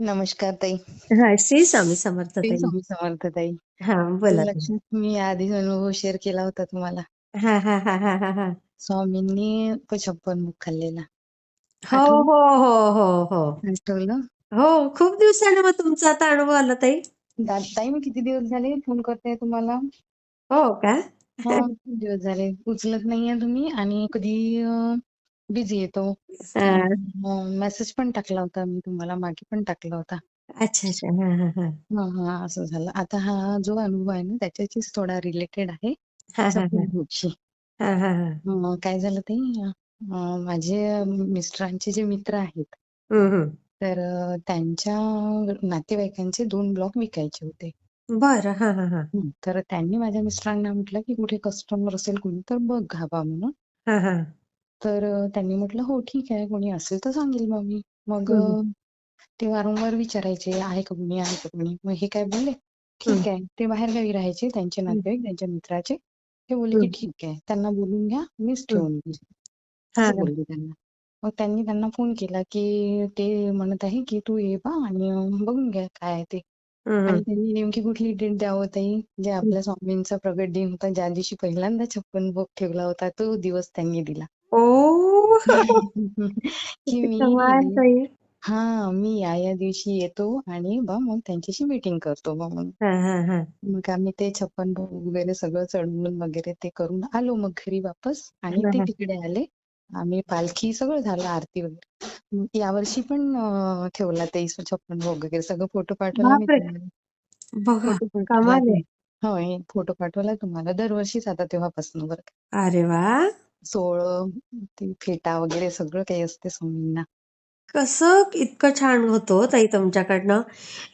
नमस्कार ताई. हां, श्री स्वामी समर्थ श्री ताई. स्वामी समर्थ ताई. हां, बोला. लक्षात मी आधी अनुभव शेअर केला होता तुम्हाला. हां, हां, हां, हां, हां, हां. स्वामींनी 56 मुख खाल्लेला. हो? हो, हो, हो, हो. आठवलं? हो, खूप दिवसाने मग तुमचा आता अनुभव आला ताई? दा ताई मी किती दिवस झाले फोन करते तुम्हाला? हो का? हां, खूप दिवस झाले. उचलत नाहीये तुम्ही आणि कधी बिझी येतो. हां. मेसेज पण टाकला होता मी तुम्हाला मागे पण टाकला होता. अच्छा, अच्छा. हां, हां, हां. हां, हां. असं झालं. आता हा जो अनुभव आहे ना त्याच्याशीच थोडा रिलेटेड आहे. हां, हां, हां. 56 मुखशी. हां, हां, हां. मग काय झालं अ, माझे मिस्टरांचे जे मित्र आहेत. हं, हं. तर अ, त्यांच्या नातेवाईकांचे 2 ब्लॉक विकायचे होते. बरं. हां, हां, हां. हं. तर त्यांनी माझ्या मिस्टरांना म्हटलं, की कुठे कस्टमर असेल कोणी तर बघावा म्हणून. हां, हां. तर अ, त्यांनी म्हटलं, "हो ठीक आहे. कोणी असेल तर सांगेल मग मी." मग हं, अ. ते वारंवार विचारायचे, "आहे का कोणी? आहे का कोणी?" मग हे काय बोलले, हं. "ठीक आहे." ते बाहेरगावी राहायचे त्यांचे हं. नातेवाईक त्यांच्या मित्राचे. ते बोलले, की हं. "ठीक आहे. त्यांना बोलून घ्या. मीच हं. ठेवून देईल." हां, असं हां. बोलले त्यांना. मग त्यांनी त्यांना फोन केला, की ते म्हणत आहे, की "तू ये बा आणि बघून घ्या काय आहे ते." हं, आणि हं. त्यांनी नेमकी कुठली डेट द्यावं ताई? जे हं. आपल्या स्वामींचा प्रगट दिन होता, ज्या दिवशी पहिल्यांदा 56 भोग ठेवला होता, तो दिवस त्यांनी दिला. ओह! की किती मी ताई. हां, मी या-या दिवशी येतो आणि बा मग त्यांच्याशी मीटिंग करतो. हां, हां, हां. मग आम्ही ते 56 भोग वगैरे सगळं चढवून वगैरे ते करून आलो मग घरी वापस आणि हां, ते हां. तिकडे आले. आम्ही पालखी सगळं झालं, आरती वगैरे. मग यावर्षी पण अ, ठेवला ते 56 भोग वगैरे सगळं फोटो पाठवला मी बापरे! तुम्हाला. बघा, फोटो पाठवला कमाल तो. आहे. होय, फोटो पाठवला तुम्हाला. दरवर्षीच आता तेव्हापासून बरं का. अरे वाह! सोहळं, ते फेटा वगैरे सगळं काही असते स्वामींना. कसं इतकं छान होतं हो ताई तुमच्याकडनं.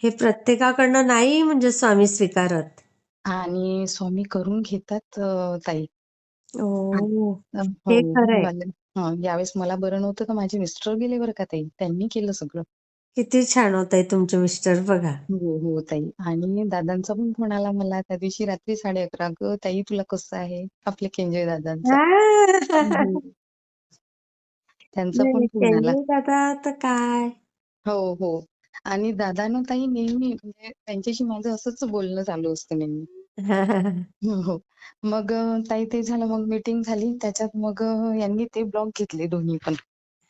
हे प्रत्येकाकडनं नाही म्हणजे स्वामी स्वीकारत. आणि स्वामी करून घेतात अ, ताई. आता हे हो, खरंय. मला हां, यावेळेस मला बरं नव्हतं तर माझे मिस्टर गेले बरं का ताई. त्यांनी केलं सगळं. किती छान हो ताई तुमचे मिस्टर बघा. हो, हो ताई. आणि दादांचा पण फोन आला मला त्या दिवशी रात्री 11:30 "अगं ताई तुला कसं आहे?" आपले केंजळे दादांचा. हां. त्यांचा पण नाही, फोन आला. दादा तर काय. हो, हो. आणि दादांना ताई नेहमी म्हणजे त्यांच्याशी माझं असंच बोलणं चालू असतं नेहमी. हां, हां, हां. हो, हो. मग अ, ताई ते झालं मग मीटिंग झाली. त्याच्यात मग अ, यांनी ते ब्लॉक घेतले दोन्ही पण.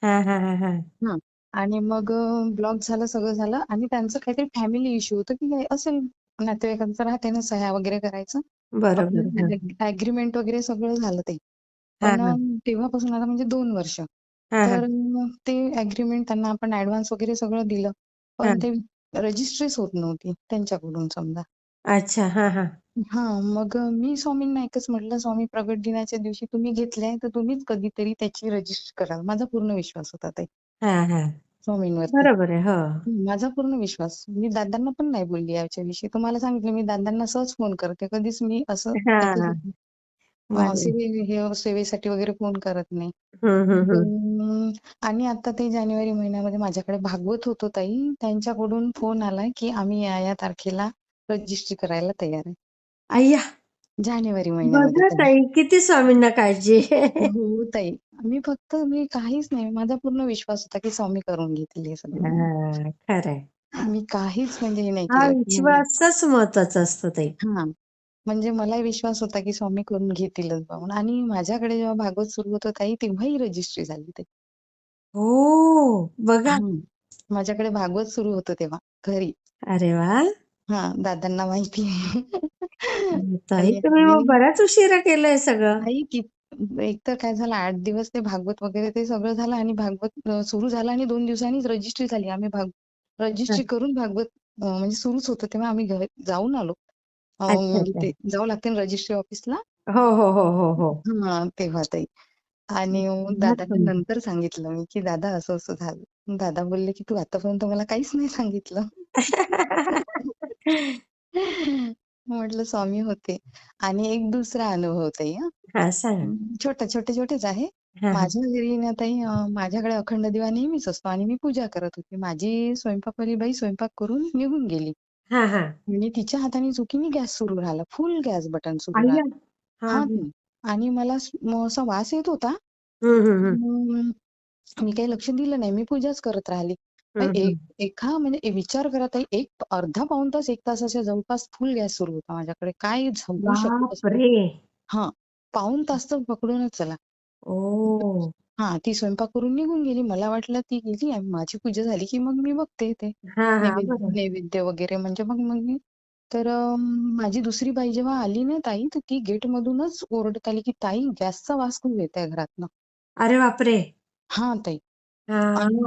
हां, हां, हां, हां. हां. आणि मग ब्लॉक झालं, सगळं झालं आणि त्यांचं काहीतरी फॅमिली इश्यू होतं, की काय असेल नातेवाईकांचं राहते ना सह्या वगैरे करायचं. बरोबर. ॲग्रीमेंट वगैरे सगळं झालं पण हां. तेव्हापासून आता म्हणजे 2 वर्ष. तर ते ॲग्रीमेंट त्यांना आपण ॲडव्हान्स वगैरे सगळं दिलं. पण. ते रजिस्ट्रीच होत नव्हती त्यांच्याकडून समजा. अच्छा. हां, हां. हां, मग मी स्वामींना एकच म्हटलं, "स्वामी प्रगट दिनाच्या दिवशी तुम्ही घेतलंय, तर तुम्हीच कधीतरी त्याची रजिस्ट्री करा." माझा पूर्ण विश्वास होता ताई. हां, हां. स्वामींवरती. बरोबर आहे. हो. माझा पूर्ण विश्वास. मी दादांना पण नाही बोलली याच्याविषयी. तुम्हाला सांगितलं मी दादांना सहज फोन करते. कधीच मी असं हां, हां. त्याच्यासाठी अ, बरोबर. सेवे हे सेवेसाठी वगैरे फोन करत नाही. हं, हं, हं. अ, आणि आता ते जानेवारी महिन्यामध्ये माझ्याकडे भागवत होतं ताई. त्यांच्याकडून फोन आलाय, की आम्ही या-या तारखेला रजिस्ट्री करायला तयार आहे. अय्या! जानेवारी महिन्यामध्ये बघा ताई. ताई किती स्वामींना काळजी आहे. हो ताई. मी फक्त मी काहीच नाही. माझा पूर्ण विश्वास होता, की स्वामी करून घेतील हे सगळं. हां, खरंय. मी काहीच म्हणजे हे नाही हा केलं, की विश्वासच महत्त्वाचा असतो ताई. हां. म्हणजे मलाही विश्वास होता, की स्वामी करून घेतीलच बा म्हणून आणि माझ्याकडे जेव्हा भागवत सुरू होतं ताई, तेव्हाही रजिस्ट्री झाली ताई. हो, बघा. हां. माझ्याकडे भागवत सुरू होतं तेव्हा घरी. अरे वाह! हां, दादांना माहिती आहे. ताई तुम्ही मग बराच उशिरा केलंय सगळं. ताई की एकतर काय झालं 8 दिवस ते भागवत वगैरे ते सगळं झालं आणि भागवत अ, सुरू झालं आणि 2 दिवसांनीच रजिस्ट्री झाली. आम्ही भाग. रजिस्ट्री करून भागवत अ, म्हणजे सुरूच होतं तेव्हा आम्ही घ जाऊन आलो. अ, अच्छा, म्हणजे अच्छा. ते जावं लागते ना रजिस्ट्री ऑफिसला. हो, हो, हो, हो, हो. हां, तेव्हा ताई. आणि मग फार दादांना सुंदर. नंतर सांगितलं मी, की "दादा असं-असं झालं." मग दादा बोलले, की "तू आतापर्यंत मला काहीच नाही सांगितलं." म्हटलं स्वामी होते. आणि एक दुसरा अनुभव ताई हां. हां, सांगा. अं, छोटा छोटे-छोटेच आहे. हां, हां. माझ्या घरी ना ताई अ, माझ्याकडे अखंड दिवा नेहमीच असतो आणि मी पूजा करत होते. माझी स्वयंपाकवाली बाई स्वयंपाक करून निघून गेली हां, हां. आणि तिच्या हाताने चुकीने गॅस सुरू झाला. फुल गॅस बटन सुरू. हां, हां, हां. ताई. आणि मला स म असा वास येत होता. मग मी काही लक्ष दिलं नाही. मी पूजाच करत राहिली. आणि हं, एक. एका म्हणजे ए विचार करा ताई एक अर्धा पाऊण तास, 1 तासाच्या जवळपास फुल गॅस सुरू होता माझ्याकडे. काय शकत असते? बापरे! हां, पाऊण तास तर पकडूनच चला. ओह! हां, ती स्वयंपाक करून निघून गेली. मला वाटलं ती गेली आणि माझी पूजा झाली की मग मी बघते ते हां, हां. नैवेद्य वगैरे म्हणजे मग मग मी तर अ, माझी दुसरी बाई जेव्हा आली ना ताई, तर ती गेटमधूनच ओरडत आली, की "ताई गॅसचा वास खूप येतोय घरातनं." अरे बापरे! हां, ताई. हां. आणि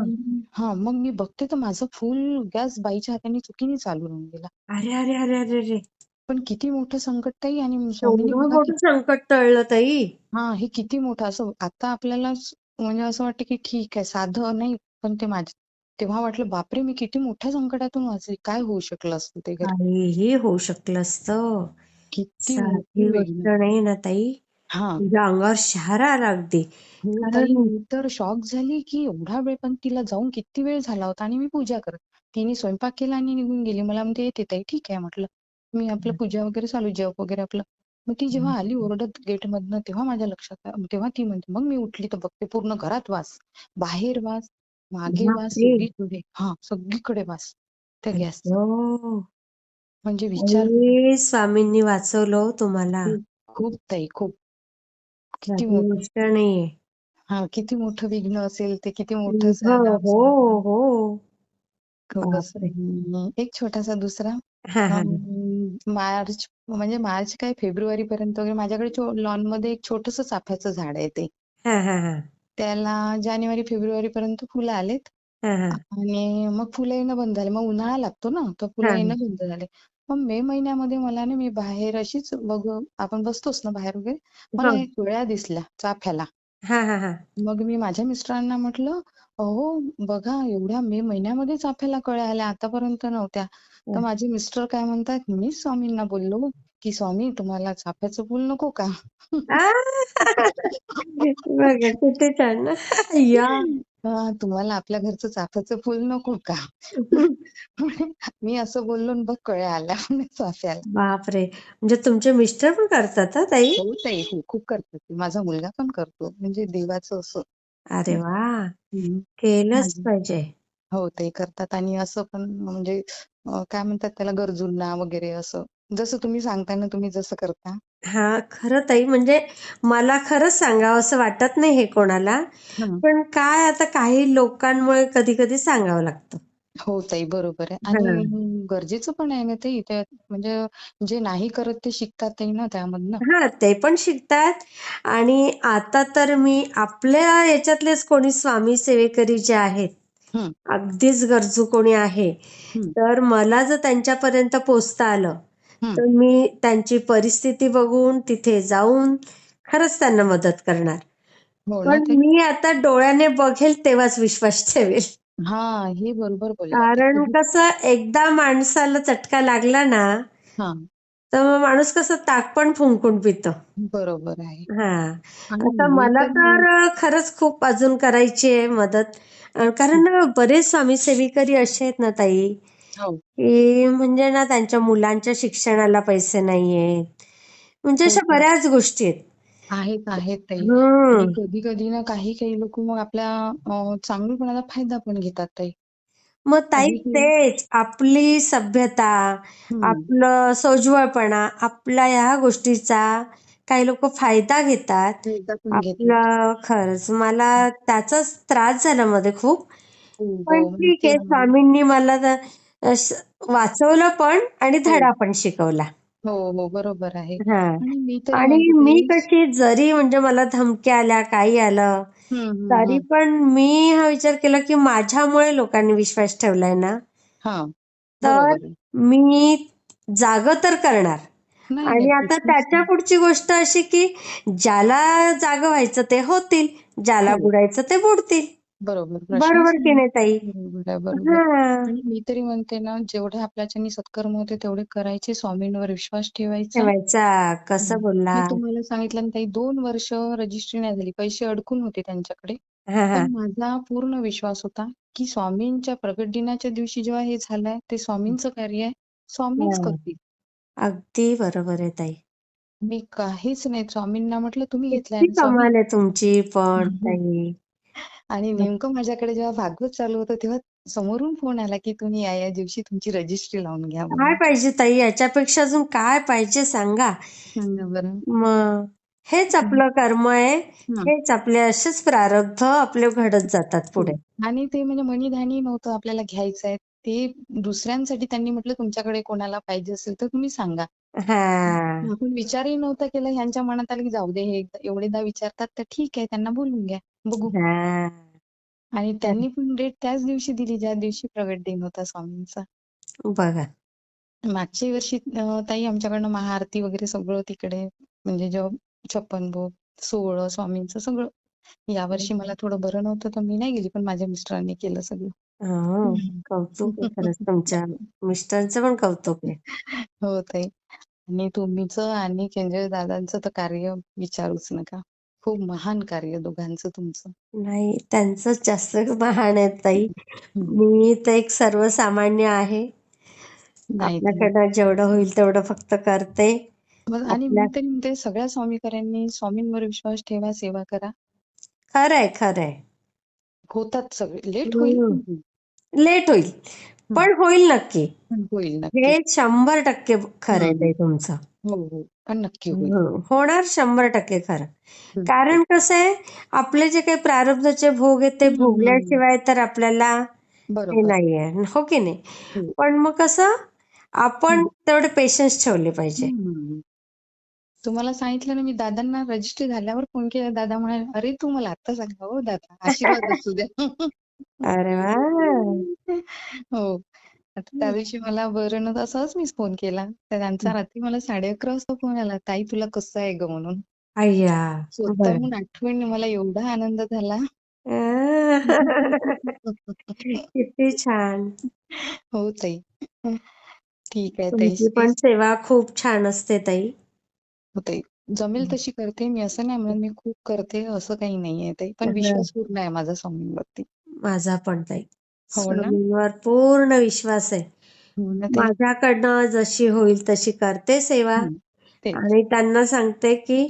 हां, मग मी बघते तर माझा फुल गॅस बाईच्या हाताने चुकीने चालू राहून गेला. अरे, अरे, अरे, अरेरे! पण किती मोठं संकट ताई आणि स्वामींनी एवढं बघा मोठं किती संकट टळलं ताई? हां, हे किती मोठं असं आता आपल्याला म्हणजे असं वाटतं, की ठीक आहे साधं नाही, पण ते माझं तेव्हा वाटलं बापरे! मी किती मोठ्या संकटातून वाचले. काय होऊ शकलं असतं ते घरी? काहीही होऊ शकलं असतं. किती साधी मोठी गोष्ट. नाही ना ताई. हां. तुझ्या अंगावर शहारा अगदी. हो ताई, मी तर शॉक झाली, की एवढा वेळ पण तिला जाऊन किती वेळ झाला होता आणि मी पूजा करत. तिने स्वयंपाक केला आणि निघून गेली. मला म्हणते, "येते ताई." ठीक आहे म्हटलं. मी आपलं पूजा वगैरे चालू, जप वगैरे आपलं. मग ती जेव्हा आली ओरडत गेटमधनं तेव्हा माझ्या लक्षात आलं. तेव्हा ती म्हणते मग मी उठली तर बघते पूर्ण घरात वास, बाहेर वास, मागे वास, बापरे! सगळीकडे हां, सगळीकडे वास त्या आई गॅसचा. गं! म्हणजे विचार करा. अरे, स्वामींनी वाचवलं हो तुम्हाला. खूप, खूप ताई खूप. किती मोठं गोष्ट नाहीये. हां, किती मोठं विघ्न असेल ते किती मोठं हो, हो, हो. खूपच बापरे! अं, एक छोटासा दुसरा हां, हां, हां. मार्च म्हणजे मार्च काय फेब्रुवारीपर्यंत वगैरे माझ्याकडे छो लॉनमध्ये एक छोटंसं चाफ्याचं झाड आहे ते. हां, हां, हां. त्याला जानेवारी, फेब्रुवारीपर्यंत फुलं आलेत हां, हां. आणि मग फुलं येणं बंद झाले. मग उन्हाळा लागतो ना, तर फुलं हां, येणं हां. बंद झाले. मग मे महिन्यामध्ये मला ना मी बाहेर अशीच बघ आपण बसतोच ना बाहेर वगैरे, मला हां. एक कळ्या दिसल्या चाफ्याला. हां, हां, हां. मग मी माझ्या मिस्टरांना म्हटलं, "अहो, बघा एवढ्या मे महिन्यामध्ये चाफ्याला कळ्या आल्या, आतापर्यंत नव्हत्या." तर हं. माझे मिस्टर काय म्हणतात, "मीच स्वामींना बोललो, की स्वामी तुम्हाला चाफ्याचं फूल नको का?" आ! बघा किती छान. या. हां, "तुम्हाला आपल्या घरचं चाफ्याचं फूल नको का?" म्हणे, मी असं बोललो आणि बघ कळ्या आल्या म्हणे चाफ्याला. बापरे! म्हणजे तुमचे मिस्टर पण करतात हां ताई? हो ताई, हो खूप करतात ते. माझा मुलगा पण करतो. म्हणजे देवाचं असं अरे वाह! हं, केलंच माझे पाहिजे. हो, ते करतात आणि असं पण म्हणजे अ, काय म्हणतात त्याला गरजूंना वगैरे असं. जसं तुम्ही सांगताय ना, तुम्ही जसं करता. हां, खरं ताई म्हणजे मला खरंच सांगावसं वाटत नाही हे कोणाला. हं. पण काय आता काही लोकांमुळे कधी-कधी सांगावं लागतं. हो ताई, बरोबर आहे. हां. आणि गरजेचं पण आहे ना ताई त्यात म्हणजे जे नाही करत ते शिकतातही ना त्यामधनं. हां, ते पण शिकतात आणि आता तर मी आपल्या याच्यातलेच कोणी स्वामी सेवेकरी जे आहेत, अगदीच गरजू कोणी आहे, तर मला जर त्यांच्यापर्यंत पोहोचता आलं. तर मी त्यांची परिस्थिती बघून तिथे जाऊन खरंच त्यांना मदत करणार. हो पण? मी आता डोळ्याने बघेल तेव्हाच विश्वास ठेवेल. हां, हे बरोबर. कारण कसं एकदा माणसाला चटका लागला ना, तर मग माणूस कसं ताक पण फुंकून पितं. बरोबर आहे. हां. आता मला तरी खरंच खूप अजून करायची आहे मदत. कारण बरेच स्वामी सेविकरी असे आहेत ना ताई, हो, की म्हणजे ना त्यांच्या मुलांच्या शिक्षणाला पैसे नाहीयेत. म्हणजे हो अशा. बऱ्याच गोष्टी आहेत. आहेत, आहेत ताई. आणि हं. कधी-कधी ना काही-काही लोकं मग आपल्या अ, चांगुलपणाचा फायदा पण घेतात ताई. मग ताई तेच आपली सभ्यता, हं, आपलं सोज्वळपणा, आपल्या ह्या गोष्टीचा काही लोकं फायदा घेतात. फायदा पण घेतात. आपलं खरंच मला त्याचाच त्रास झाला मध्ये खूप. हो, पण हो. ठीक आहे. स्वामींनी मला तर वाचवलं पण आणि हो, धडा पण शिकवला. हो, हो. बरोबर आहे. हां. आणि मी आणि कशी जरी म्हणजे मला धमक्या आल्या, काही आलं, तरी. पण मी हा विचार केला, की माझ्यामुळे लोकांनी विश्वास ठेवलाय ना, हां, तर. मी जागं तर करणार. आणि आता त्याच्या. पुढची गोष्ट अशी, की ज्याला जागं व्हायचं ते होतील, ज्याला हो, बुडायचं ते बुडतील. बरोबर. प्रश्नच बरोबर की नाही. नाही ताई? बरोबर आहे, बरोबर. हां. आणि मी तरी म्हणते ना, जेवढे आपल्याच्यानी सत्कर्म होते तेवढे करायचे, स्वामींवर विश्वास ठेवायचा. ठेवायचा. कसं मी बोललात. तुम्हाला सांगितलं ना ताई 2 वर्ष रजिस्ट्री नाही झाली. पैसे अडकून होते त्यांच्याकडे. हां, हां. पण माझा पूर्ण विश्वास होता, की स्वामींच्या प्रगट दिनाच्या दिवशी जेव्हा हे झालंय, ते स्वामींचं कार्य आहे. स्वामीच हां. करतील. अगदी बरोबर आहे ताई. मी काहीच नाही. स्वामींना म्हटलं, "तुम्ही घेतलाय किती स्वामी?" कमाल आहे तुमची पण ताई. आणि नेमकं माझ्याकडे जेव्हा भागवत चालू होतं, तेव्हा समोरून फोन आला की तुम्ही या या दिवशी तुमची रजिस्ट्री लावून घ्या काय पाहिजे ताई? याच्यापेक्षा अजून काय पाहिजे सांगा. बरं. मग हेच आपलं कर्म आहे. हा. हेच आपले असेच प्रारब्ध आपले घडत जातात पुढे. आणि ते म्हणजे मनीधानी नव्हतं आपल्याला घ्यायचं आहे. ते दुसऱ्यांसाठी त्यांनी म्हटलं तुमच्याकडे कोणाला पाहिजे असेल तर तुम्ही सांगा. हा. आपण विचारही नव्हता केला. ह्यांच्या मनात आलं की जाऊ दे हे एवढेदा विचारतात तर ठीक आहे त्यांना बोलून घ्या. बघू. हा. आणि त्यांनी पण डेट त्याच दिवशी दिली ज्या दिवशी प्रगट दिन होता स्वामींचा. बघा. मागच्या वर्षी अं, ताई आमच्याकडनं महाआरती वगैरे सगळं तिकडे म्हणजे जेव्हा छप्पन भोग सोहळं स्वामींचं सगळं. यावर्षी मला थोडं बरं नव्हतं तर मी नाही गेली पण माझ्या मिस्टरांनी केलं सगळं. हो कौतुक आहे खरंच तुमच्या. मिस्टरांचं पण कौतुक आहे. हो ताई. आणि तुमचं आणि केंजळे दादांचं तर कार्य विचारूच नका. खूप महान कार्य दोघांचं तुमचं. नाही त्यांचंच जास्त महान आहे ताई. मी तर एक सर्वसामान्य आहे. नाही. आपल्याकडनं जेवढं होईल तेवढं फक्त करते. मग आणि आपल्या- मी तरी म्हणते सगळ्या स्वामीकरांनी स्वामींवर विश्वास ठेवा सेवा करा. खरंय खरंय. होतात सगळे. लेट होईल. पण. लेट होईल. पण होईल नक्की. होईल नक्की. हे शंभर टक्के खरंय हम्म. ताई तुमचं. हो हो पण नक्की होईल हम्म. होणार शंभर टक्के खरं हम्म. कारण कसं आहे आपले जे काही प्रारब्धाचे भोग आहेत ते हम्म. भोगल्याशिवाय तर आपल्याला हे बरोबर नाहीये हो की नाही हो. पण मग कसं आपण हम्म. तेवढे पेशन्स ठेवले पाहिजे हम्म. तुम्हाला सांगितलं ना मी दादांना रजिस्ट्री झाल्यावर फोन केला दादा म्हणाले अरे तू मला आता सांगा हो दादा आशीर्वाद असू द्या अरे वा हो आता त्या दिवशी मला बरं नव्हतं असंच मीच फोन केला. तर त्यांचा रात्री मला साडे अकरा वाजता फोन आला ताई तुला कसं आहे ग? म्हणून. अय्या बरं. स्वतःहून आठवण मला एवढा आनंद झाला. किती छान. हो ताई. ठीक आहे ताई. तुमची पण सेवा खूप छान असते ताई. हो ताई. जमेल तशी करते मी असं नाही म्हणत मी खूप करते असं काही नाहीये ताई. पण. विश्वास पूर्ण आहे माझा स्वामींवरती. माझा पण ताई. स्वामींवर पूर्ण विश्वास आहे हो माझ्याकडनं जशी होईल तशी करते सेवा हं. आणि त्यांना सांगते की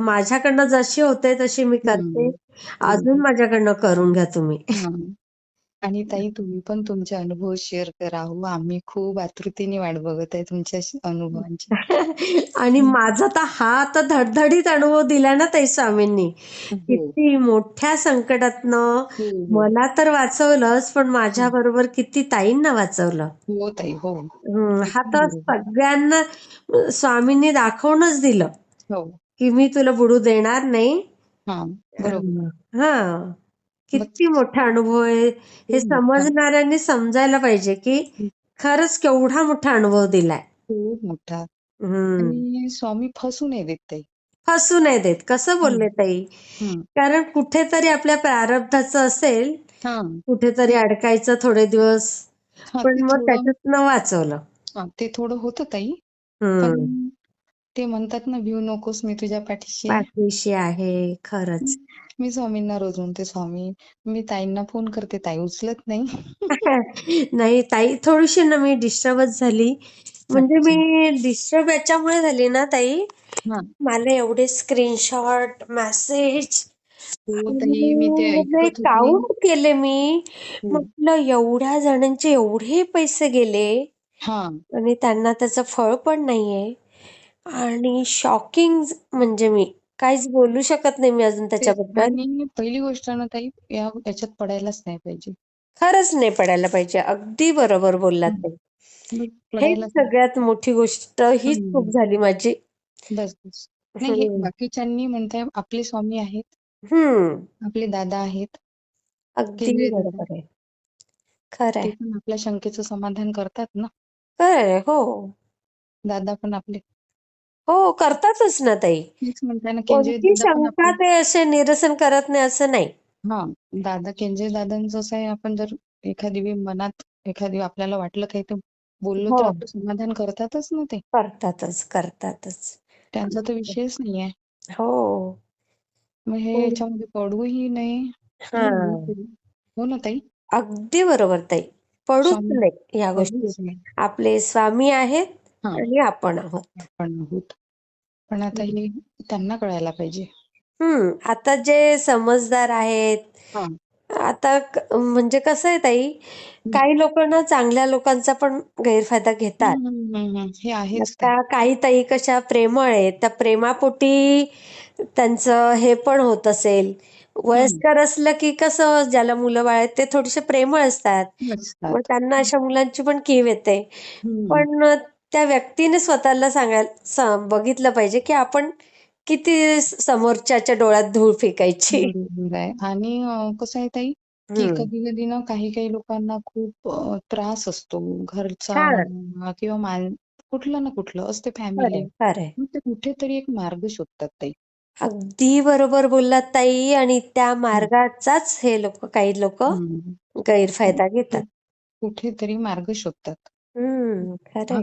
माझ्याकडनं जशी होते तशी मी करते. अजून माझ्याकडनं करून घ्या तुम्ही हा. आणि ताई तुम्ही पण तुमचे अनुभव शेअर करा. हो आम्ही खूप आतुरतेने वाट बघत आहे तुमच्या अनुभवांची. आणि माझा तर हा आता धडधडीत अनुभव दिला ना ताई स्वामींनी. हो. किती मोठ्या संकटातनं हो हो. मला तर वाचवलंच पण माझ्या बरोबर किती ताईंना वाचवलं. हो ताई हो. हा तर सगळ्यांना स्वामींनी दाखवूनच दिलं. हो. की मी तुला बुडू देणार नाही. हा बरोबर. हा. किती मोठा अनुभव आहे. हे. समजणाऱ्यांनी समजायला पाहिजे की खरंच केवढा मोठा अनुभव दिलाय. खूप मोठा. आणि स्वामी फसू नाही देत ताई. फसू नाही देत. कसं बोलले ताई. कारण कुठेतरी आपल्या प्रारब्धाचं असेल कुठेतरी अडकायचं थोडे दिवस. पण मग त्याच्यातनं वाचवलं. ते थोडं होतं ताई. ते म्हणतात ना भिऊ नकोस मी तुझ्या पाठीशी आहे. पाठीशी आहे खरंच. मी स्वामींना रोज म्हणते स्वामी मी ताईंना फोन करते ताई उचलत नाही. नाही ताई थोडीशी ना मी डिस्टर्बच झाली. म्हणजे. मी डिस्टर्ब याच्यामुळे झाली ना ताई? हा. मला एवढे स्क्रीनशॉट मेसेज हो ताई मी ते ऐकत होते. काउंट केले मी. हो. म्हटलं एवढ्या जणांचे एवढे पैसे गेले. हा. आणि त्यांना त्याचं फळ पण नाहीये. आणि शॉकिंग म्हणजे मी काहीच बोलू शकत नाही मी अजून तेच. त्याच्याबद्दल आणि पहिली गोष्ट ना ताई या याच्यात पडायलाच नाही पाहिजे खरंच नाही पडायला पाहिजे अगदी बरोबर बोललात हं. ताई. बस हेच पडायलाच नाही. सगळ्यात मोठी गोष्ट हीच हं. चूक झाली माझी बस बस नाही हे हम्म. बाकीच्यांनी म्हणताय आपले स्वामी आहेत हम्म आपले दादा आहेत अगदी केंद्रीय दादा. बरोबर आहे खरंय ते पण आपल्या शंकेचं समाधान करतात ना खरंय हो दादा पण आपले हो करतातच ना ताई. तेच ना कोणती दादा पण शंका ते असे निरसन करत नाही असं नाही. हा दादा केंजळे दादांचं असं आहे आपण जर एखादी वेळ मनात एखादी आपल्याला वाटलं काही तर बोललो तर हो. आपलं समाधान करतातच ना ते. करतातच करतातच. त्यांचा तर विषयच नाहीये हो. मग हे हो. याच्यामध्ये पडूही नये. हा. हो ना ताई? अगदी बरोबर ताई. पडूच स्वामी- नाही या गोष्टी पडूच नये. आपले स्वामी आहेत हा. आणि आपण आहोत. आपण आहोत. पण आता हे त्यांना कळायला पाहिजे. हम्म. आता जे समजदार आहेत हा. आता क- म्हणजे कसं आहे ताई काही लोक ना चांगल्या लोकांचा पण गैरफायदा घेतात. हम्म, हम्म, हम्म. हे आहेच ते. आता काही ताई कशा प्रेमळ आहेत त्या प्रेमापोटी त्यांचं हे पण होत असेल. वयस्कर असलं की कसं ज्याला मुलं बाळ आहेत ते थोडेसे प्रेमळ असतात. मग असतात त्यांना अशा मुलांची पण कीव येते. हम्म. पण त्या व्यक्तीने स्वतःला सांगायला स- बघितलं पाहिजे की आपण किती समोरच्याच्या डोळ्यात धूळ फेकायची. बरोबर आहे. आणि अं, कसं आहे ताई की हम्म. कधी कधी ना काही काही लोकांना खूप अं, त्रास असतो. घरचा हा. म्हणा किंवा मान कुठलं ना कुठलं असते फॅमिली खरंय खरंय मग ते कुठेतरी एक मार्ग शोधतात ताई. अगदी बरोबर बोललात ताई आणि त्या मार्गाचाच हे लोक काही लोक हम्म. गैरफायदा घेतात. कुठेतरी मार्ग शोधतात. हम्म खरंय.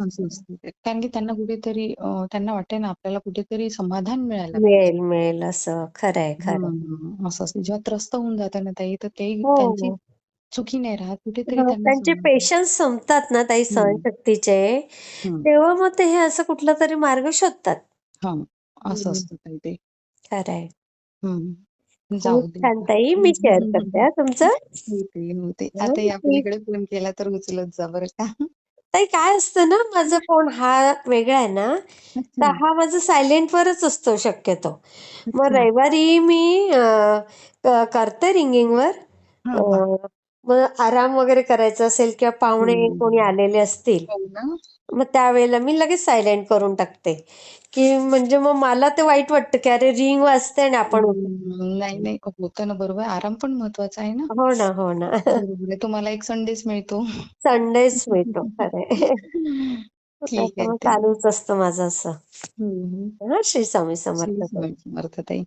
कारण की त्यांना कुठेतरी अं, त्यांना वाटते ना आपल्याला कुठेतरी समाधान मिळायला मिळेल मिळेल असं. खरंय खरंय. असं असतं. जेव्हा त्रस्त होऊन जातं ना ताई तर ते हो. त्यांची चुकी नाही राहत. कुठेतरी हा, त्यांना त्यांचे समाधान पेशन्स संपतात ना ताई सहनशक्तीचे. तेव्हा मग ते हे असं कुठला तरी मार्ग शोधतात. हा असं. असतं ताई ते. खरंय. हम्म. खूप जाऊ दे. छान ताई. मी शेअर करते हा तुमचं. हं, आता पलीकडे फोन केला तर उचलत जा बरं का. ताई काय असतं ना माझा फोन हा वेगळा आहे ना अच्छा. तर हा माझा सायलेंट वरच असतो शक्यतो. मग अच्छा. रविवारी मी अं, करते रिंगिंगवर हा हा अं, मग आराम वगैरे करायचा असेल किंवा पाहुणे कोणी. आलेले असतील हो ना. मग त्यावेळेला मी लगेच सायलेंट करून टाकते. की म्हणजे मग मला ते वाईट वाटतं की अरे रिंग वाजते आणि आपण. हम्म, नाही नाही होतं ना बरोबर. आराम पण महत्त्वाचा आहे ना. हो ना हो ना. बरोबर आहे तुम्हाला एक संडेच मिळतो. संडेच मिळतो खरे ठीक आहे ताई चालूच असतं माझं असं. हम्म. हा श्री स्वामी श्री समर्थ स्वामी समर्थ ताई.